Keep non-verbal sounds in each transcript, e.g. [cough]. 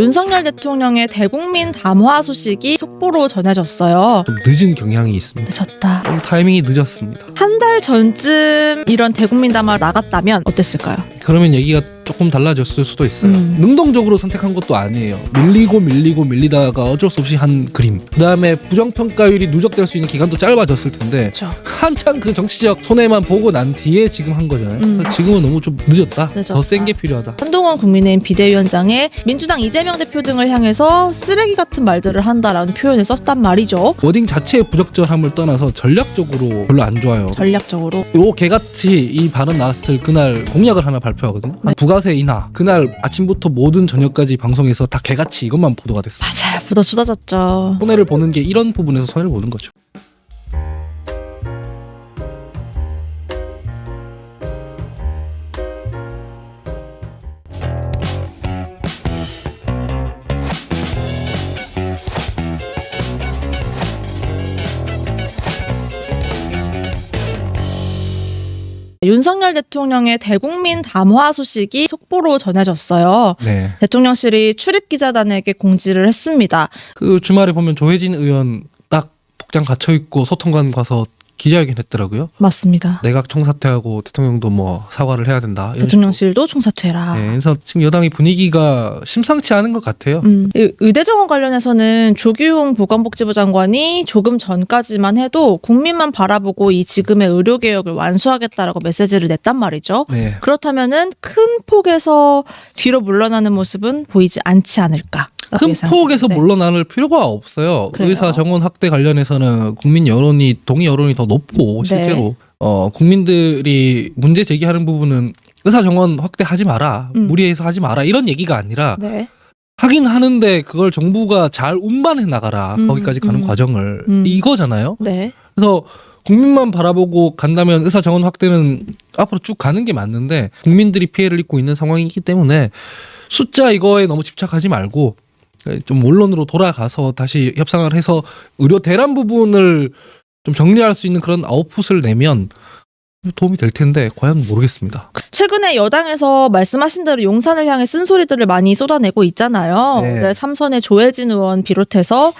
윤석열 대통령의 대국민 담화 소식이 속보로 전해졌어요. 좀 늦은 경향이 있습니다. 늦었다. 좀 타이밍이 늦었습니다. 한 달 전쯤 이런 대국민 담화 나갔다면 어땠을까요? 그러면 얘기가 조금 달라졌을 수도 있어요. 음. 능동적으로 선택한 것도 아니에요. 밀리고 밀리고 밀리다가 어쩔 수 없이 한 그림. 그다음에 부정평가율이 누적될 수 있는 기간도 짧아졌을 텐데 그렇죠. 한창 그 정치적 손해만 보고 난 뒤에 지금 한 거잖아요. 음. 지금은 너무 좀 늦었다. 더 센 게 필요하다. 한동훈 국민의힘 비대위원장의 민주당 이재명 대표 등을 향해서 쓰레기 같은 말들을 한다라는 표현을 썼단 말이죠. 워딩 자체의 부적절함을 떠나서 전략적으로 별로 안 좋아요. 전략적으로. 요 개같이 이 발언 나왔을 그날 공약을 하나 발표하거든요. 한 네. 부가 세 인하. 그날 아침부터 모든 저녁까지 방송에서 다 개같이 이것만 보도가 됐어요. 맞아요. 부더 쏟아졌죠. 손해를 보는 게 이런 부분에서 손해를 보는 거죠. 윤석열 대통령의 대국민 담화 소식이 속보로 전해졌어요. 네. 대통령실이 출입 기자단에게 공지를 했습니다. 그 주말에 보면 조혜진 의원 딱 복장 갇혀 있고 소통관 가서 기자회견 했더라고요. 맞습니다. 내각 총사퇴하고 대통령도 뭐 사과를 해야 된다. 대통령실도 총사퇴라. 네, 그래서 지금 여당의 분위기가 심상치 않은 것 같아요. 음, 이 의대 정원 관련해서는 조규용 보건복지부 장관이 조금 전까지만 해도 국민만 바라보고 이 지금의 의료 개혁을 완수하겠다라고 메시지를 냈단 말이죠. 네. 그렇다면은 큰 폭에서 뒤로 물러나는 모습은 보이지 않지 않을까. 큰 폭에서 물러나는 필요가 없어요. 네. 그래요. 의사 정원 확대 관련해서는 국민 여론이 동의 여론이 더 높고 네. 실제로 어 국민들이 문제 제기하는 부분은 의사 정원 확대하지 마라, 음. 무리해서 하지 마라 이런 얘기가 아니라 네. 하긴 하는데 그걸 정부가 잘 운반해 나가라 음, 거기까지 가는 음. 과정을 음. 이거잖아요. 네. 그래서 국민만 바라보고 간다면 의사 정원 확대는 앞으로 쭉 가는 게 맞는데 국민들이 피해를 입고 있는 상황이기 때문에 숫자 이거에 너무 집착하지 말고 좀 원론으로 돌아가서 다시 협상을 해서 의료 대란 부분을 좀 정리할 수 있는 그런 아웃풋을 내면 도움이 될 텐데 과연 모르겠습니다. 최근에 여당에서 말씀하신 대로 용산을 향해 쓴소리들을 많이 쏟아내고 있잖아요. 네. 네, 삼선의 조혜진 의원 비롯해서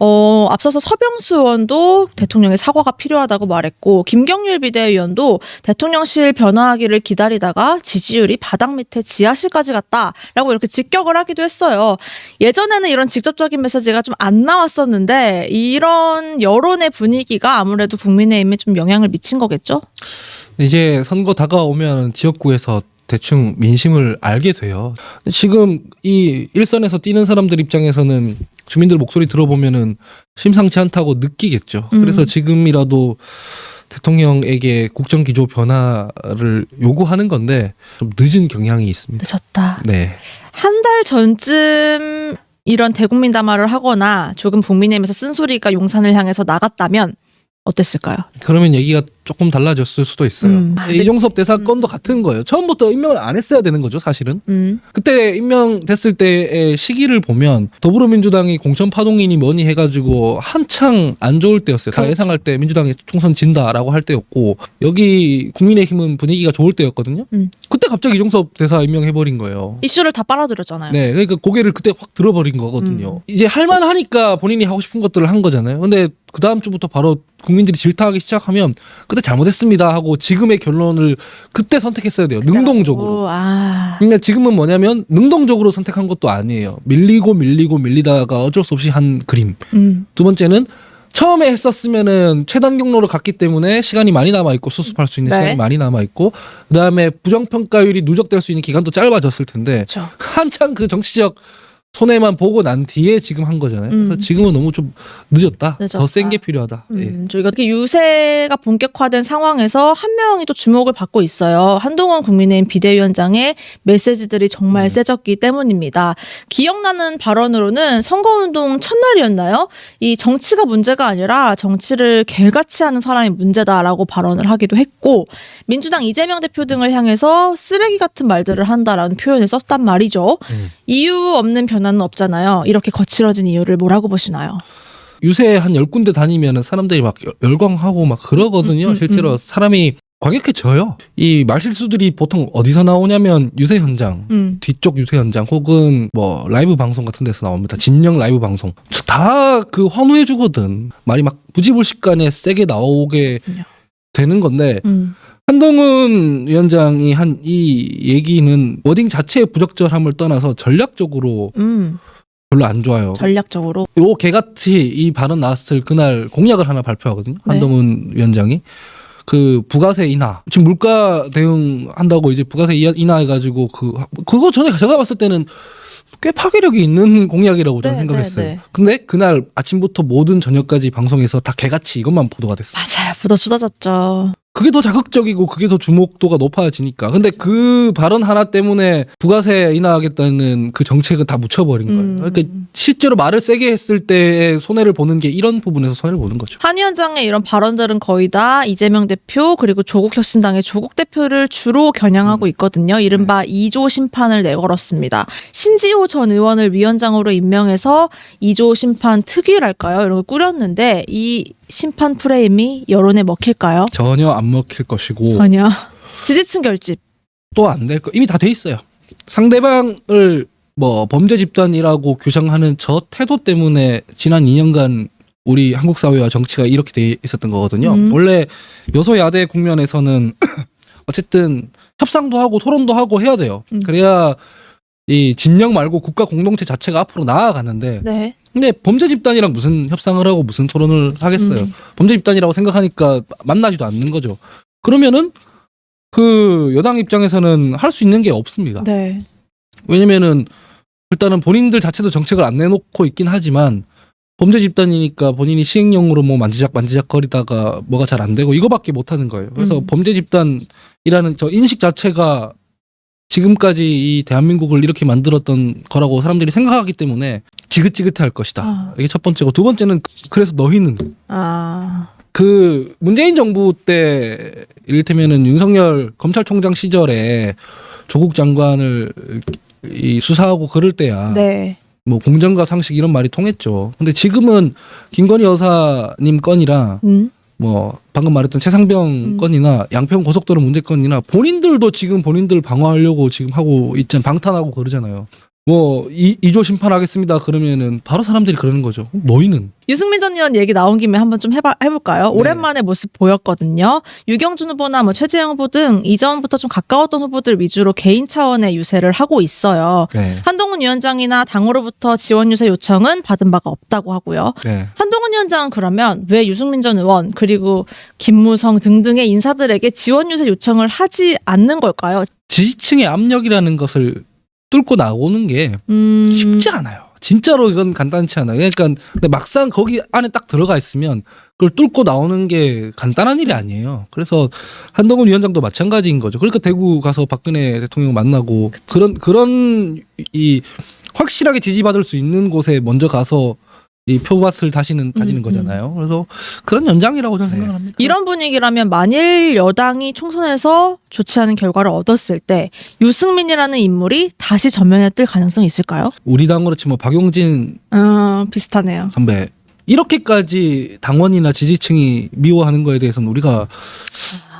어, 앞서서 서병수 의원도 대통령의 사과가 필요하다고 말했고 김경률 비대위원도 대통령실 변화하기를 기다리다가 지지율이 바닥 밑에 지하실까지 갔다라고 이렇게 직격을 하기도 했어요. 예전에는 이런 직접적인 메시지가 좀 안 나왔었는데 이런 여론의 분위기가 아무래도 국민의힘에 좀 영향을 미친 거겠죠? 이제 선거 다가오면 지역구에서 대충 민심을 알게 돼요. 지금 이 일선에서 뛰는 사람들 입장에서는 주민들 목소리 들어보면은 심상치 않다고 느끼겠죠. 음. 그래서 지금이라도 대통령에게 국정 기조 변화를 요구하는 건데 좀 늦은 경향이 있습니다. 늦었다. 네. 한 달 전쯤 이런 대국민 담화를 하거나 조금 국민의힘에서 쓴소리가 용산을 향해서 나갔다면 어땠을까요? 그러면 얘기가 조금 달라졌을 수도 있어요. 음. 이종섭 대사 건도 같은 거예요. 처음부터 임명을 안 했어야 되는 거죠, 사실은. 음. 그때 임명됐을 때의 시기를 보면 더불어민주당이 공천 파동이니 뭐니 해가지고 한창 안 좋을 때였어요. 다 그렇죠. 예상할 때 민주당이 총선 진다라고 할 때였고 여기 국민의힘은 분위기가 좋을 때였거든요. 음. 그때 갑자기 이종섭 대사 임명해버린 거예요. 이슈를 다 빨아들였잖아요. 네, 그러니까 고개를 그때 확 들어버린 거거든요. 음. 이제 할만하니까 본인이 하고 싶은 것들을 한 거잖아요. 근데 그 다음 주부터 바로 국민들이 질타하기 시작하면 그때 잘못했습니다 하고 지금의 결론을 그때 선택했어야 돼요. 능동적으로. 오, 아. 근데 지금은 뭐냐면 능동적으로 선택한 것도 아니에요. 밀리고 밀리고 밀리다가 어쩔 수 없이 한 그림. 음. 두 번째는 처음에 했었으면은 최단 경로를 갔기 때문에 시간이 많이 남아 있고 수습할 수 있는 네. 시간이 많이 남아 있고 그다음에 부정 평가율이 누적될 수 있는 기간도 짧아졌을 텐데 그렇죠. 한창 그 정치적 손해만 보고 난 뒤에 지금 한 거잖아요. 음. 그래서 지금은 너무 좀 늦었다. 늦었다. 더 센 게 필요하다. 예. 음, 저희가 이렇게 유세가 본격화된 상황에서 한 명이 또 주목을 받고 있어요. 한동훈 국민의힘 비대위원장의 메시지들이 정말 음. 세졌기 때문입니다. 기억나는 발언으로는 선거운동 첫날이었나요? 이 정치가 문제가 아니라 정치를 개같이 하는 사람이 문제다라고 발언을 하기도 했고 민주당 이재명 대표 등을 향해서 쓰레기 같은 말들을 한다라는 표현을 썼단 말이죠. 음. 이유 없는 변화 는 없잖아요. 이렇게 거칠어진 이유를 뭐라고 보시나요? 유세 한열 군데 다니면은 사람들이 막 열- 열광하고 막 그러거든요. 음, 음, 실제로 음. 사람이 과격해져요. 이 말실수들이 보통 어디서 나오냐면 유세 현장, 음. 뒤쪽 유세 현장 혹은 뭐 라이브 방송 같은 데서 나옵니다. 진영 라이브 방송. 다 그 환호해 주거든. 말이 막 부지불식간에 세게 나오게. 되는 건데 음. 한동훈 위원장이 한 이 얘기는 워딩 자체의 부적절함을 떠나서 전략적으로 음. 별로 안 좋아요. 전략적으로. 요 개같이 이 발언 나왔을 그날 공약을 하나 발표하거든요. 네. 한동훈 위원장이 그 부가세 인하 지금 물가 대응한다고 이제 부가세 이- 인하해 가지고 그 그거 전에 제가 봤을 때는 꽤 파괴력이 있는 공약이라고 저는 네, 생각했어요. 네, 네. 근데 그날 아침부터 모든 저녁까지 방송에서 다 개같이 이것만 보도가 됐어. 요 맞아요. 보다 쏟아졌죠. 그게 더 자극적이고 그게 더 주목도가 높아지니까. 근데 그 발언 하나 때문에 부가세 인하하겠다는 그 정책은 다 묻혀버린 거예요. 음. 그러니까 실제로 말을 세게 했을 때 손해를 보는 게 이런 부분에서 손해를 보는 거죠. 한 위원장의 이런 발언들은 거의 다 이재명 대표 그리고 조국 혁신당의 조국 대표를 주로 겨냥하고 음. 있거든요. 이른바 네. 2조 심판을 내걸었습니다. 신지호 전 의원을 위원장으로 임명해서 2조 심판 특위랄까요? 이런 걸 꾸렸는데 이 심판 프레임이 여론에 먹힐까요? 전혀 안 먹힐 것이고 전혀. [laughs] 지지층 결집. 또 안 될 거. 이미 다 돼 있어요. 상대방을 뭐 범죄 집단이라고 규정하는 저 태도 때문에 지난 2년간 우리 한국 사회와 정치가 이렇게 돼 있었던 거거든요. 음. 원래 여소야대 국면에서는 [clears throat] 어쨌든 협상도 하고 토론도 하고 해야 돼요. 음. 그래야 이 진영 말고 국가 공동체 자체가 앞으로 나아가는데 네. 근데 범죄 집단이랑 무슨 협상을 하고 무슨 토론을 하겠어요. 음. 범죄 집단이라고 생각하니까 만나지도 않는 거죠. 그러면은 그 여당 입장에서는 할 수 있는 게 없습니다. 네. 왜냐면은 일단은 본인들 자체도 정책을 안 내놓고 있긴 하지만 범죄 집단이니까 본인이 시행령으로 뭐 만지작 만지작 거리다가 뭐가 잘 안 되고 이거밖에 못 하는 거예요. 그래서 음. 범죄 집단이라는 저 인식 자체가 지금까지 이 대한민국을 이렇게 만들었던 거라고 사람들이 생각하기 때문에 지긋지긋해 할 것이다. 아. 이게 첫 번째고 두 번째는 그래서 너희는 아. 그 문재인 정부 때 이를테면은 윤석열 검찰총장 시절에 조국 장관을 이 수사하고 그럴 때야 네. 뭐 공정과 상식 이런 말이 통했죠. 근데 지금은 김건희 여사님 건이라 음. 뭐 방금 말했던 최상병 음. 건이나 양평 고속도로 문제 건이나 본인들도 지금 본인들 방어하려고 지금 하고 있잖아 방탄하고 그러잖아요. 뭐 이, 이조 심판하겠습니다 그러면은 바로 사람들이 그러는 거죠. 너희는 유승민 전 의원 얘기 나온 김에 한번 좀 해봐, 해볼까요? 네. 오랜만에 모습 보였거든요. 유경준 후보나 뭐 최재형 후보 등 이전부터 좀 가까웠던 후보들 위주로 개인 차원의 유세를 하고 있어요. 네. 한동훈 위원장이나 당으로부터 지원 유세 요청은 받은 바가 없다고 하고요. 네. 한동훈 위원장은 그러면 왜 유승민 전 의원 그리고 김무성 등등의 인사들에게 지원 유세 요청을 하지 않는 걸까요? 지지층의 압력이라는 것을 뚫고 나오는 게 음, 쉽지 않아요. 진짜로 이건 간단치 않아요. 그러니까 근데 막상 거기 안에 딱 들어가 있으면 그걸 뚫고 나오는 게 간단한 일이 아니에요. 그래서 한동훈 위원장도 마찬가지인 거죠. 그러니까 대구 가서 박근혜 대통령 만나고 그런 그런 이 확실하게 지지받을 수 있는 곳에 먼저 가서 이 표밭을 다시는 다지는 음, 거잖아요. 그래서 그런 연장이라고 저는 네. 생각합니다. 이런 분위기라면 만일 여당이 총선에서 좋지 않은 결과를 얻었을 때 유승민이라는 인물이 다시 전면에 뜰 가능성이 있을까요? 우리 당으로 치면 박용진 어, 비슷하네요. 선배 이렇게까지 당원이나 지지층이 미워하는 거에 대해서는 우리가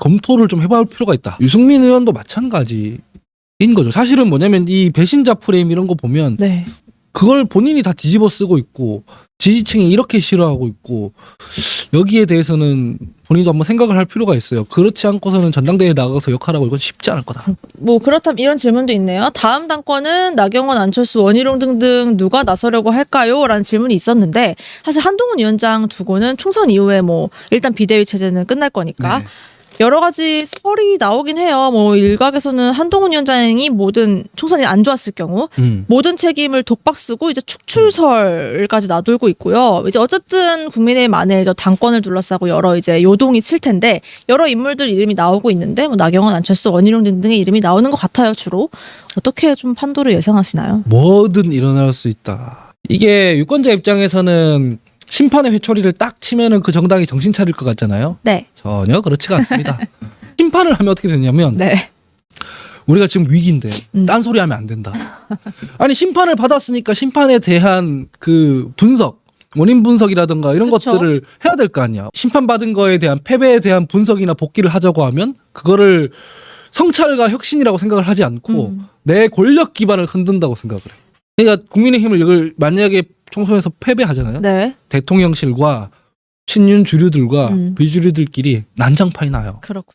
검토를 좀 해볼 필요가 있다. 유승민 의원도 마찬가지인 거죠. 사실은 뭐냐면 이 배신자 프레임 이런 거 보면 네. 그걸 본인이 다 뒤집어 쓰고 있고 지지층이 이렇게 싫어하고 있고 여기에 대해서는 본인도 한번 생각을 할 필요가 있어요. 그렇지 않고서는 전당대회에 나가서 역할하고 이건 쉽지 않을 거다. 뭐 그렇다면 이런 질문도 있네요. 다음 당권은 나경원, 안철수, 원희룡 등등 누가 나서려고 할까요? 라는 질문이 있었는데 사실 한동훈 위원장 두고는 총선 이후에 뭐 일단 비대위 체제는 끝날 거니까 네. 여러 가지 설이 나오긴 해요. 뭐 일각에서는 한동훈 위원장이 모든 총선이 안 좋았을 경우 음. 모든 책임을 독박 쓰고 이제 축출설까지 놔돌고 있고요. 이제 어쨌든 국민의힘 안에 저 당권을 둘러싸고 여러 이제 요동이 칠 텐데 여러 인물들 이름이 나오고 있는데 뭐 나경원, 안철수, 원희룡 등등의 이름이 나오는 것 같아요. 주로 어떻게 좀 판도를 예상하시나요? 뭐든 일어날 수 있다. 이게 유권자 입장에서는 심판의 회초리를 딱 치면은 그 정당이 정신 차릴 것 같잖아요. 네, 전혀 그렇지가 않습니다. [laughs] 심판을 하면 어떻게 되냐면 네, 우리가 지금 위기인데 음. 딴 소리 하면 안 된다. 아니 심판을 받았으니까 심판에 대한 그 분석 원인 분석이라든가 이런 그쵸. 것들을 해야 될 거 아니야. 심판받은 거에 대한 패배에 대한 분석이나 복귀를 하자고 하면 그거를 성찰과 혁신이라고 생각을 하지 않고 음. 내 권력 기반을 흔든다고 생각을 해. 그러니까 국민의힘을 이걸 만약에 총선에서 패배하잖아요. 네. 대통령실과 친윤 주류들과 음. 비주류들끼리 난장판이 나요. 그렇고.